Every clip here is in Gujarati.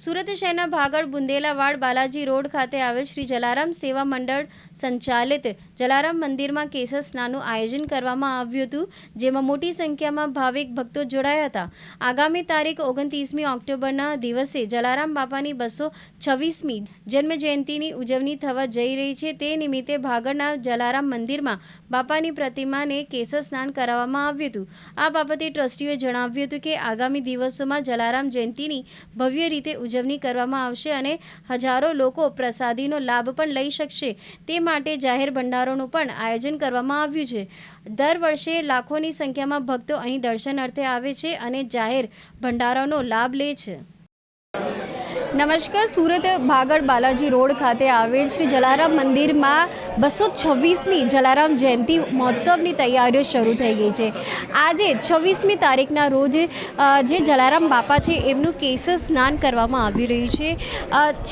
સુરત શહેરના ભાગળ બુંદેલાવાડ બાલાજી રોડ ખાતે આવેલ શ્રી જલારામ સેવા મંડળ સંચાલિત જલારામ મંદિરમાં કેસર સ્નાનનું આયોજન કરવામાં આવ્યું હતું, જેમાં મોટી સંખ્યામાં ભાવિક ભક્તો જોડાયા હતા. આગામી તારીખ ઓગણત્રીસમી ઓક્ટોબરના દિવસે જલારામ બાપાની બસો છવ્વીસમી જન્મજયંતિની ઉજવણી થવા જઈ રહી છે. તે નિમિત્તે ભાગળના જલારામ મંદિરમાં બાપાની પ્રતિમાને કેસર સ્નાન કરાવવામાં આવ્યું હતું. આ બાબતે ટ્રસ્ટીઓએ જણાવ્યું હતું કે આગામી દિવસોમાં જલારામ જયંતિની ભવ્ય રીતે ઉજવણી કરવામાં આવશે અને હજારો લોકો પ્રસાદીનો લાભ પણ લઈ શકશે. તે માટે જાહેર ભંડારોનું પણ આયોજન કરવામાં આવ્યું છે. દર વર્ષે લાખોની સંખ્યામાં ભક્તો અહીં દર્શન અર્થે આવે છે અને જાહેર ભંડારાનો લાભ લે છે. નમસ્કાર, સુરત ભાગળ બાલાજી રોડ ખાતે આવેલ શ્રી જલારામ મંદિરમાં બસો છવ્વીસમી જલારામ જયંતિ મહોત્સવની તૈયારીઓ શરૂ થઈ ગઈ છે. આજે છવ્વીસમી તારીખના રોજ જે જલારામ બાપા છે, એમનું કેસર સ્નાન કરવામાં આવી રહ્યું છે.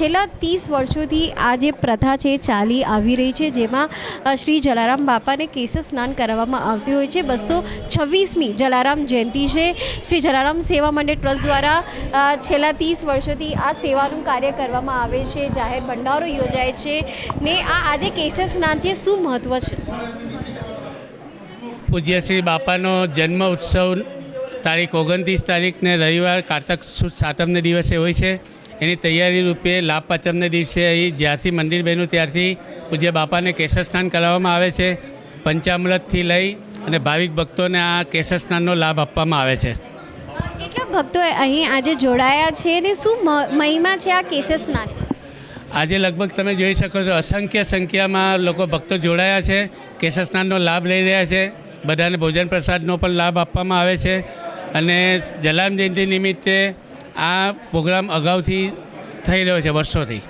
છેલ્લા ત્રીસ વર્ષોથી આ જે પ્રથા છે ચાલી આવી રહી છે, જેમાં શ્રી જલારામ બાપાને કેસર સ્નાન કરાવવામાં આવતું હોય છે. બસો છવ્વીસમી જલારામ જયંતિ છે. શ્રી જલારામ સેવા મંડળ ટ્રસ્ટ દ્વારા છેલ્લા ત્રીસ વર્ષોથી આ સેવાનું કાર્ય કરવામાં આવે છે, જાહેર ભંડારો યોજાય છે ને આ આજે કેસેસના છે, શું મહત્ત્વ છે? પૂજ્ય શ્રી બાપાનો જન્મ ઉત્સવ તારીખ ઓગણત્રીસ તારીખને રવિવાર કારતક સુદ સાતમને દિવસે હોય છે. એની તૈયારી રૂપે લાભ પાંચમને દિવસે અહીં જ્યારથી મંદિર બન્યું ત્યારથી પૂજ્ય બાપાને કેસર કરાવવામાં આવે છે. પંચામૃતથી લઈ અને ભાવિક ભક્તોને આ કેસર સ્નાનનો લાભ આપવામાં આવે છે. ભક્તો અહીં આજે જોડાયા છે ને શું મહિમા છે આ કેસર સ્નાન આજે લગભગ તમે જોઈ શકો છો, અસંખ્ય સંખ્યામાં લોકો ભક્તો જોડાયા છે કેસર સ્નાનનો લાભ લઈ રહ્યા છે, બધાને ભોજન પ્રસાદનો પણ લાભ આપવામાં આવે છે અને જલામ જયંતિ નિમિત્તે આ પ્રોગ્રામ અગાઉથી થઈ રહ્યો છે, વર્ષોથી.